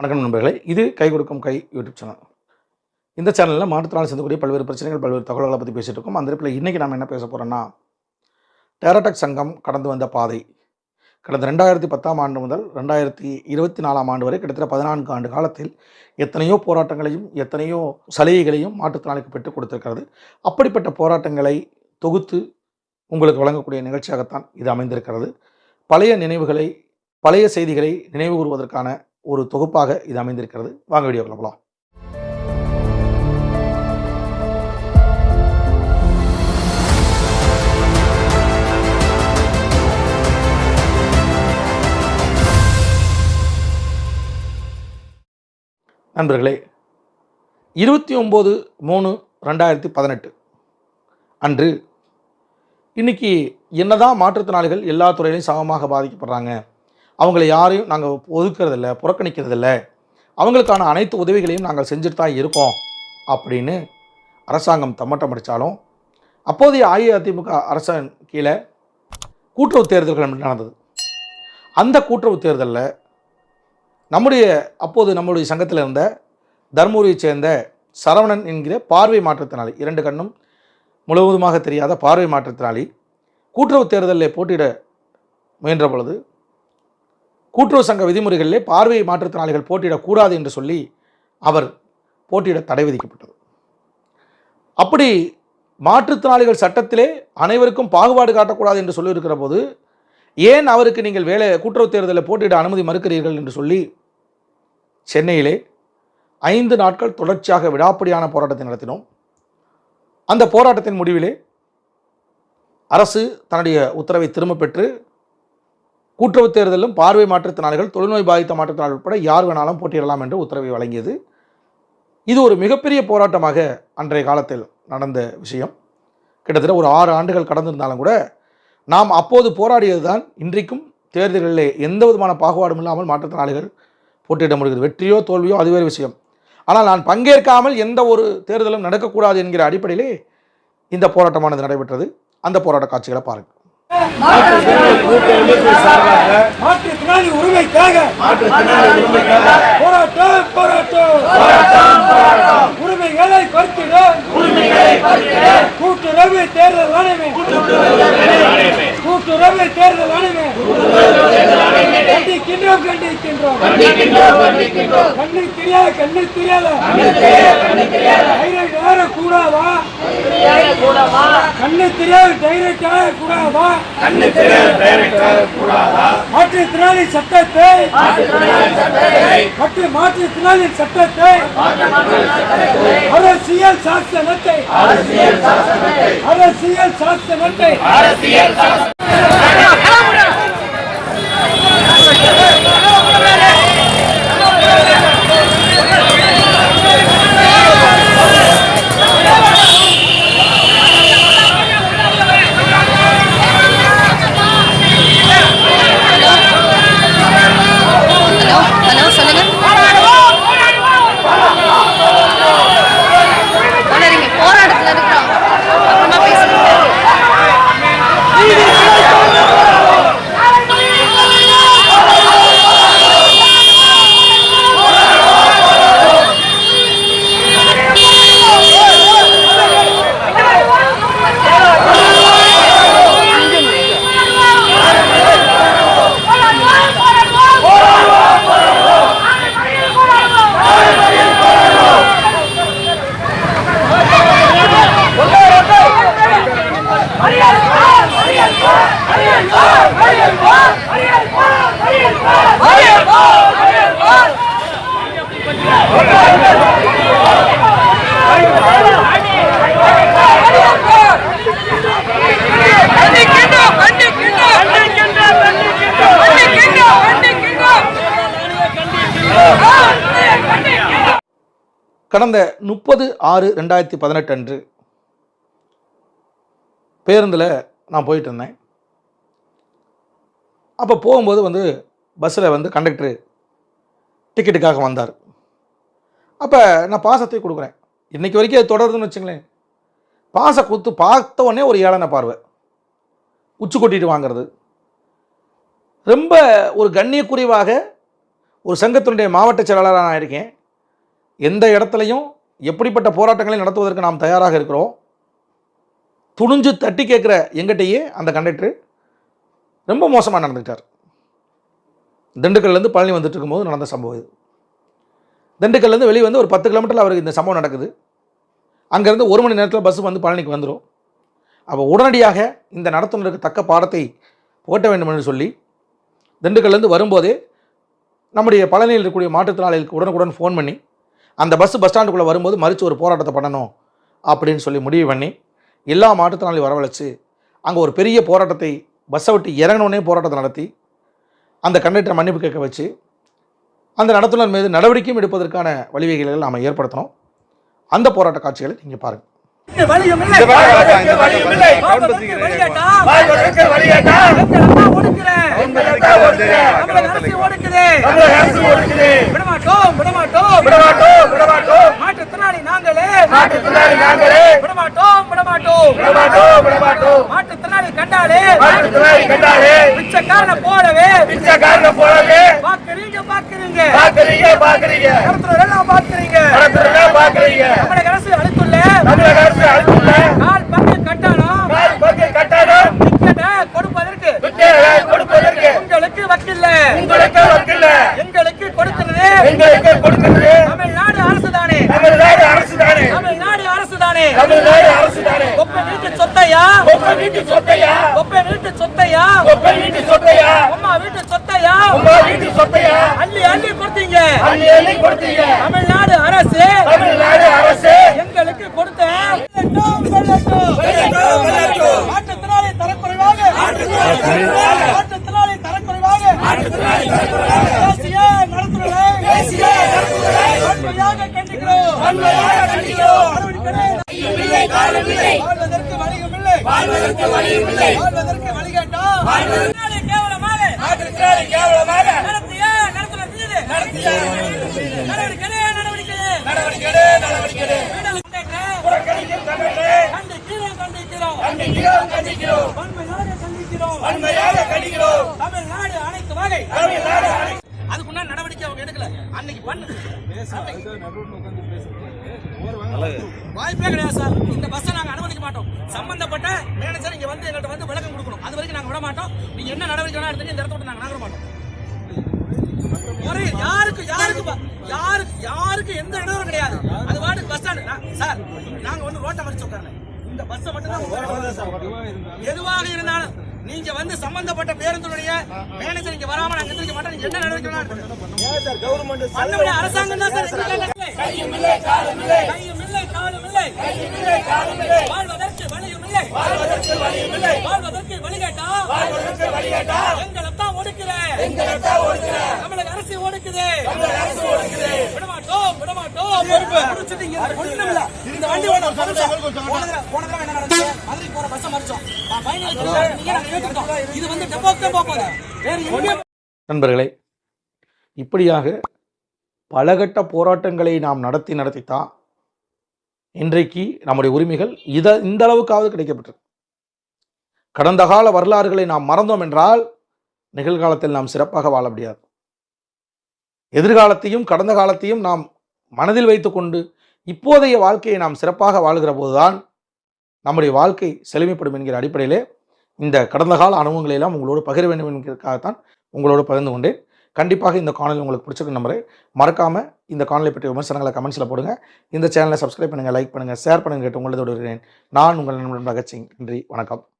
வணக்கம் நண்பர்களே. இது கை கொடுக்கும் கை யூடியூப் சேனல் இந்த சேனலில் மாற்றுத்திறனாளி சந்திக்கூடிய பல்வேறு பிரச்சனைகள் பல்வேறு தகவல்களை பற்றி பேசிகிட்டு இருக்கோம். அந்த இடத்துல இன்றைக்கி நாம் என்ன பேச போகிறோன்னா டேரடெக் சங்கம் கடந்து வந்த பாதை. கடந்த ரெண்டாயிரத்தி பத்தாம் ஆண்டு முதல் ரெண்டாயிரத்தி இருபத்தி நாலாம் ஆண்டு வரை கிட்டத்தட்ட பதினான்கு ஆண்டு காலத்தில் எத்தனையோ போராட்டங்களையும் எத்தனையோ சலுகைகளையும் மாற்றுத்திறனாளிக்கு பெற்றுக் கொடுத்துருக்கிறது. அப்படிப்பட்ட போராட்டங்களை தொகுத்து உங்களுக்கு வழங்கக்கூடிய நிகழ்ச்சியாகத்தான் இது அமைந்திருக்கிறது. பழைய நினைவுகளை பழைய செய்திகளை நினைவு கூறுவதற்கான ஒரு தொகுப்பாக இது அமைந்திருக்கிறது. வாங்க வீடியோ போகலாம் நண்பர்களே இருபத்தி ஒம்பது மூணு ரெண்டாயிரத்தி பதினெட்டு அன்று இன்னைக்கு என்னதான் மாற்றுத்திறனாளிகள் எல்லா துறையிலையும் சமமாக பாதிக்கப்படுறாங்க அவங்கள யாரையும் நாங்கள் ஒதுக்கிறதில்ல புறக்கணிக்கிறதில்ல. அவங்களுக்கான அனைத்து உதவிகளையும் நாங்கள் செஞ்சுட்டு தான் இருக்கோம் அப்படின்னு அரசாங்கம் தம்மட்டம் அடித்தாலும் அப்போதைய அஇஅதிமுக அரசன் கீழே கூட்டுறவு தேர்தல்கள் நடந்தது. அந்த கூட்டுறவு தேர்தலில் நம்முடைய அப்போது நம்முடைய சங்கத்தில் இருந்த தர்மபுரியைச் சேர்ந்த சரவணன் என்கிற பார்வை மாற்றத்தினாலி இரண்டு கண்ணும் முழுவதுமாக தெரியாத பார்வை மாற்றத்தினாலி கூட்டுறவு தேர்தலில் போட்டியிட முயன்ற பொழுது கூட்டுறவு சங்க விதிமுறைகளிலே பார்வை மாற்றுத்திறனாளிகள் போட்டியிடக்கூடாது என்று சொல்லி அவர் போட்டியிட தடை விதிக்கப்பட்டது. அப்படி மாற்றுத்திறனாளிகள் சட்டத்திலே அனைவருக்கும் பாகுபாடு காட்டக்கூடாது என்று சொல்லியிருக்கிற போது ஏன் அவருக்கு நீங்கள் வேலை கூட்டுறவு தேர்தலில் போட்டியிட அனுமதி மறுக்கிறீர்கள் என்று சொல்லி சென்னையிலே ஐந்து நாட்கள் தொடர்ச்சியாக விடாப்படியான போராட்டத்தை நடத்தினோம். அந்த போராட்டத்தின் முடிவிலே அரசு தன்னுடைய உத்தரவை திரும்பப் பெற்று கூட்டுறவு தேர்தலிலும் பார்வை மாற்றுத்திறனாளிகள் தொழுநோய் பாதித்த மாற்றுத்திறனாளிகள் உட்பட யார் வேணாலும் போட்டியிடலாம் என்று உத்தரவை வழங்கியது. இது ஒரு மிகப்பெரிய போராட்டமாக அன்றைய காலத்தில் நடந்த விஷயம். கிட்டத்தட்ட ஒரு ஆறு ஆண்டுகள் கடந்திருந்தாலும் கூட நாம் அப்போது போராடியது தான் இன்றைக்கும் தேர்தல்களிலே எந்த விதமான பாகுபாடும் இல்லாமல் மாற்றுத்திறனாளிகள் போட்டியிட முடிகிறது. வெற்றியோ தோல்வியோ அது வேறு விஷயம். ஆனால் நான் பங்கேற்காமல் எந்த ஒரு தேர்தலும் நடக்கக்கூடாது என்கிற அடிப்படையிலே இந்த போராட்டமானது நடைபெற்றது. அந்த போராட்ட காட்சிகளை பாருங்கள். மாற்றுத்திறனாளி உரிமைக்காக போராட்டம் போராட்டம் உரிமைகளை பறித்திட கூட்டுறவு தேர்தல் ஆணையம். கூட்டுறவு தேர்தல் ஆணையம். கண்டிக்கின்றோம் கண்டிக்கின்றோம். கண்ணு தெரியாத கண்ணு தெரியாத. டைரக்ட் ஆக கூடாதா? கண்ணு தெரியாத டைரக்ட் ஆக கூடாதா? மாற்றுத்திறனாளி சட்டத்தை மற்றும் மாற்றுத்திறனாளி சட்டத்தை அரசியல் சாஸ்திரத்தை அரசியல் சாஸ்திரத்தை அரசியல் சாஸ்திரத்தை சாசனத்தை খেলা கடந்த முப்பது ஆறு ரெண்டாயிரத்தி பதினெட்டு அன்று பேருந்தில் நான் போயிட்டு இருந்தேன். அப்போ போகும்போது வந்து பஸ்ஸில் வந்து கண்டக்டரு டிக்கெட்டுக்காக வந்தார். அப்போ நான் பாசத்தை கொடுக்குறேன். இன்றைக்கி வரைக்கும் அது தொடருதுன்னு வச்சுங்களேன். பாசை கொடுத்து பார்த்த உடனே ஒரு ஏளன பார்வை. உச்சி கொட்டிட்டு வாங்கிறது. ரொம்ப ஒரு கண்ணியக்குறைவாக ஒரு சங்கத்தினுடைய மாவட்ட செயலாளராக நான் இருக்கேன். எந்த இடத்துலையும் எப்படிப்பட்ட போராட்டங்களை நடத்துவதற்கு நாம் தயாராக இருக்கிறோம்? துணிஞ்சு தட்டி கேட்குற எங்கிட்டயே அந்த கண்டக்டர் ரொம்ப மோசமாக நடந்துக்கிட்டார். திண்டுக்கல்லேருந்து பழனி வந்துட்டு இருக்கும்போது நடந்த சம்பவம் இது. திண்டுக்கல்லேருந்து வெளியே வந்து ஒரு பத்து கிலோமீட்டரில் அவருக்கு இந்த சம்பவம் நடக்குது. அங்கேருந்து ஒரு மணி நேரத்தில் பஸ் வந்து பழனிக்கு வந்துடும் அப்போ உடனடியாக இந்த நடத்துனருக்கு தக்க பாடத்தை போட்ட வேண்டும் என்று சொல்லி திண்டுக்கல்லேருந்து வரும்போதே நம்முடைய பழனியில் இருக்கக்கூடிய மாற்றுத்திறனாளிகளுக்கு உடனுக்குடன் ஃபோன் பண்ணி அந்த பஸ் பஸ் ஸ்டாண்டுக்குள்ளே வரும்போது மறித்து ஒரு போராட்டத்தை பண்ணணும் அப்படின்னு சொல்லி முடிவு பண்ணி எல்லா மாற்றுத்திறனாளியும் வரவழைச்சு அங்கே ஒரு பெரிய போராட்டத்தை பஸ்ஸை விட்டு இறங்கினோடனே போராட்டத்தை நடத்தி அந்த கண்டக்டரை மன்னிப்பு கேட்க வச்சு அந்த நடத்துனர் மீது நடவடிக்கையும் எடுப்பதற்கான வழிவகைகளை நாம் ஏற்படுத்தணும். அந்த போராட்ட காட்சிகளை நீங்கள் பாருங்கள் வழியும் இல்லை வாழ்வதற்கு வழியும் இல்லை. வாழ்வதற்கு வழியேட்டா வாழ்வதற்கு வழியேட்டா. எங்கள் அம்மா ஒடுக்குறேன் உங்களுக்கா ஒடுக்குறேன். தமிழக அரசு ஒடுக்குது தமிழக அரசு ஒடுக்குது. விடமாட்டோம் விடமாட்டோம் விடமாட்டோம், விடமாட்டோம். மாற்றுத்திறனாளி நாங்களே மாற்றுத்திறனாளி நாங்களே. விடமாட்டோம் விடமாட்டோம் விடமாட்டோம், விடமாட்டோம். மாற்றுத்திறனாளி மாற்றுத்திறனாளி கண்டாலே. பிச்சைக்காரனை போலவே பிச்சைக்காரனை போலவே பாக்குறீங்க பாக்குறீங்க பாக்குறீங்க, பாக்குறீங்க. நடத்துறவர் எல்லாம் பாக்குறீங்க நடத்துறதா பாக்குறீங்க. தமிழக அரசு அளித்துள்ள தமிழக அரசு அளித்துள்ள கால் பங்கு கட்டணம் கால் பங்கு கட்டணம் டிக்கெட்டை கொடுப்பதற்கு வித்தையை கொடுப்பதற்கு உங்களுக்கு வக்கில்ல உங்களுக்கு வக்கில்ல. எங்களுக்கு கொடுக்கிறது எங்களுக்கு கொடுக்கிறது தமிழ்நாடு அரசு தானே தமிழ்நாடு அரசு தானே தமிழ்நாடு அரசு தானே தமிழ்நாடு அரசு தானே வீட்டு சொத்தையா? உங்க வீட்டு சொத்தையா? கொப்பை வீட்டு சொத்தையா? உங்க வீட்டு சொத்தையா? அம்மா வீட்டு சொத்தையா? உங்க வீட்டு சொத்தையா? அள்ளி அள்ளி கொடுத்தீங்க. அள்ளி அள்ளி கொடுத்தீங்க. தமிழ்நாடு அரசு. தமிழ்நாடு அரசு. எங்களுக்கு கொடுத்த. வெள்ளட்டும், வெள்ளட்டும். மாற்றுத்திறனாளி தரக்குறைவாக. மாற்றுத்திறனாளி தரக்குறைவாக. நடத்துனரை வன்மையாக கண்டிக்கிறோம் நடவடிக்கை வாழ்வதற்கு வழியும் இல்லை வாழ்வதற்கு வழியும் இல்லை வாழ்வதற்கு வழிகட்டா மாற்றுத்திறனாளி கேவலமாக மாற்றுத்திறனாளி கேவலமாக நடத்திய நடத்துனர் மீது நடவடிக்கை நடவடிக்கை நடவடிக்கை நடவடிக்கை புறக்கணிக்கும் தமிழே கண்டிக்கிறோம் கண்டிக்கிறோம். கண்டிக்கிறோம் கண்டிக்கிறோம். வன்மையாக கண்டிக்கிறோம். வன்மையாக கண்டிக்கிறோம். தமிழ்நாடு அனைத்து வகை. தமிழ்நாடு அனை- அதுக்குள்ள நடவடிக்கை அவங்க எடுக்கல. அன்னைக்கு பண்ணு. வாய்ப்பே கிடையாது சார். இந்த பஸ்ஸை நாங்க அனுமதிக்க மாட்டோம். சம்பந்தப்பட்ட மேனேஜர் இங்க வந்து எங்கள்கிட்ட வந்து விளக்கம் கொடுக்கணும். அது வரைக்கும் நாங்க விட மாட்டோம் நீங்க என்ன நடவடிக்கை எடுத்துங்க இந்த இடத்த விட்டு நாங்க நகர மாட்டோம். ஒரே யாருக்கு யாருக்கு யாருக்கு யாருக்கு எந்த இடமும் கிடையாது. அது வாட்டுக்கு பஸ் ஸ்டாண்ட் சார் நாங்க வந்து ரோட்டை மறிச்சு உட்காரல இந்த பஸ்ஸை மட்டும் தான் எதுவாக இருந்தாலும் நீங்க வந்து சம்பந்தப்பட்ட பேருந்துடைய மேனேஜர் இங்க வராம நாங்க எந்திரிக்க மாட்டோம். என்ன நடவடிக்கை. பண்ண முடியாது. அரசாங்கம் தான் சார் கையும் இல்லை காலும் இல்லை கையும் இல்லை காலும் இல்லை கையும் இல்லை காலும் இல்லை வாழ்வதற்கு வழியும் இல்லை வாழ்வதற்கு வழியும் இல்லை வாழ்வதற்கு வழிகேட்டா? வாழ்வதற்கு வழிகேட்டா? எங்களை ஒடுக்குற தமிழக அரசு ஒடுக்குது விடமாட்டோம் விடமாட்டோம். இந்த வண்டி போன என்ன நடந்துச்சு? மதுரை போற பஸ் மறிச்சோம். பயணிகள் இது வந்து தான் போகுது. வேற நண்பர்களே இப்படியாக பலகட்ட போராட்டங்களை நாம் நடத்தி நடத்தித்தான் இன்றைக்கு நம்முடைய உரிமைகள் இத இந்த அளவுக்காவது கிடைக்கப்பட்டிருக்கு. கடந்த கால வரலாறுகளை நாம் மறந்தோம் என்றால் நிகழ்காலத்தில் நாம் சிறப்பாக வாழ முடியாது. எதிர்காலத்தையும் கடந்த காலத்தையும் நாம் மனதில் வைத்துக்கொண்டு இப்போதைய வாழ்க்கையை நாம் சிறப்பாக வாழ்கிற போதுதான் நம்முடைய வாழ்க்கை செழுமைப்படும் என்கிற அடிப்படையிலே இந்த கடந்த கால அனுபவங்களை எல்லாம் உங்களோடு பகிர வேண்டும் என்கிறதுக்காகத்தான் உங்களோடு பகிர்ந்து கொண்டேன். கண்டிப்பாக இந்த காணொலி உங்களுக்கு பிடிச்சிருக்க நம்பரை மறக்காமல் இந்த காணொலி பற்றிய விமர்சனங்களை கமெண்ட்ஸில் போடுங்க. இந்த சேனலை சப்ஸ்கிரைப் பண்ணுங்கள் லைக் பண்ணுங்கள் ஷேர் பண்ணுங்கள் கேட்டு உங்களோட நான் உங்கள் நண்பன் பகத்சிங் நன்றி வணக்கம்.